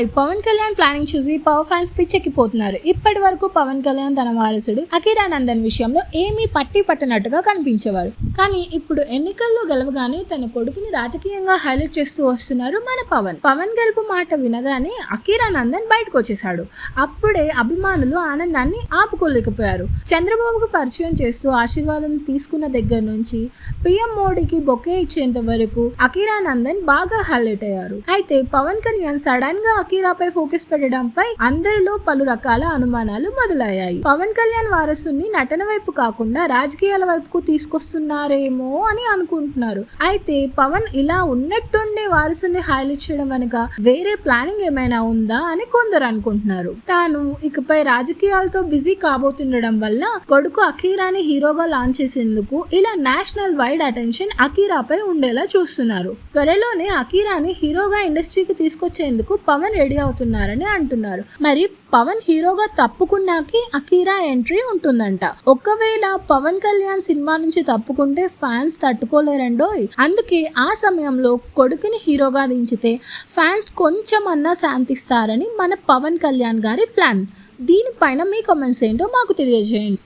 Hi Pawan Kalyan planning చూసి power fans పిచ్చెక్కిపోతున్నారు. ఇప్పటి వరకు పవన్ కళ్యాణ్ తన వారసుడు అఖిరానందన్ విషయంలో ఏమీ పట్టి పట్టనట్టుగా కనిపించేవారు. కానీ ఇప్పుడు ఎన్నికల్లో గెలవగానే తన కొడుకుని రాజకీయంగా హైలైట్ చేస్తూ వస్తున్నారు మన పవన్. పవన్ గెలుపు మాట వినగానే అఖిరానందన్ బయటకు వచ్చేసాడు అప్పుడే అభిమానులు ఆనందాన్ని ఆపుకోలేకపోయారు. చంద్రబాబుకు పరిచయం చేస్తూ ఆశీర్వాదం తీసుకున్న దగ్గర నుంచి పిఎం మోడీకి బొకే ఇచ్చేంత వరకు అఖిరానందన్ బాగా హైలైట్ అయ్యారు. అయితే పవన్ కళ్యాణ్ సడన్గా అకీరాపై ఫోకస్ పెట్టడంపై అందరిలో పలు రకాల అనుమానాలు మొదలయ్యాయి. పవన్ కళ్యాణ్ వారసుని నటన వైపు కాకుండా రాజకీయాల వైపుకు తీసుకొస్తున్నారేమో అని అనుకుంటున్నారు. అయితే పవన్ ఇలా ఉన్నట్టుండే వారసుని హైలైట్ చేయడం వెనుక వేరే ప్లానింగ్ ఏమైనా ఉందా అని కొందరు అనుకుంటున్నారు. తాను ఇకపై రాజకీయాలతో బిజీ కాబోతుండడం వల్ల కొడుకు అఖీరాని హీరోగా లాంచ్ చేసేందుకు ఇలా నేషనల్ వైడ్ అటెన్షన్ అకీరాపై ఉండేలా చూస్తున్నారు. త్వరలోనే అఖీరాని హీరోగా ఇండస్ట్రీకి తీసుకొచ్చేందుకు పవన్ పవన్ రెడీ అవుతున్నారని అంటున్నారు. మరి పవన్ హీరోగా తప్పుకున్నాకి అకీరా ఎంట్రీ ఉంటుందంట. ఒకవేళ పవన్ కళ్యాణ్ సినిమా నుంచి తప్పుకుంటే ఫ్యాన్స్ తట్టుకోలేరండోయ్. అందుకే ఆ సమయంలో కొడుకుని హీరోగా దించితే ఫ్యాన్స్ కొంచెమన్నా శాంతిస్తారని మన పవన్ కళ్యాణ్ గారి ప్లాన్. దీనిపైన మీ కామెంట్స్ ఏంటో మాకు తెలియజేయండి.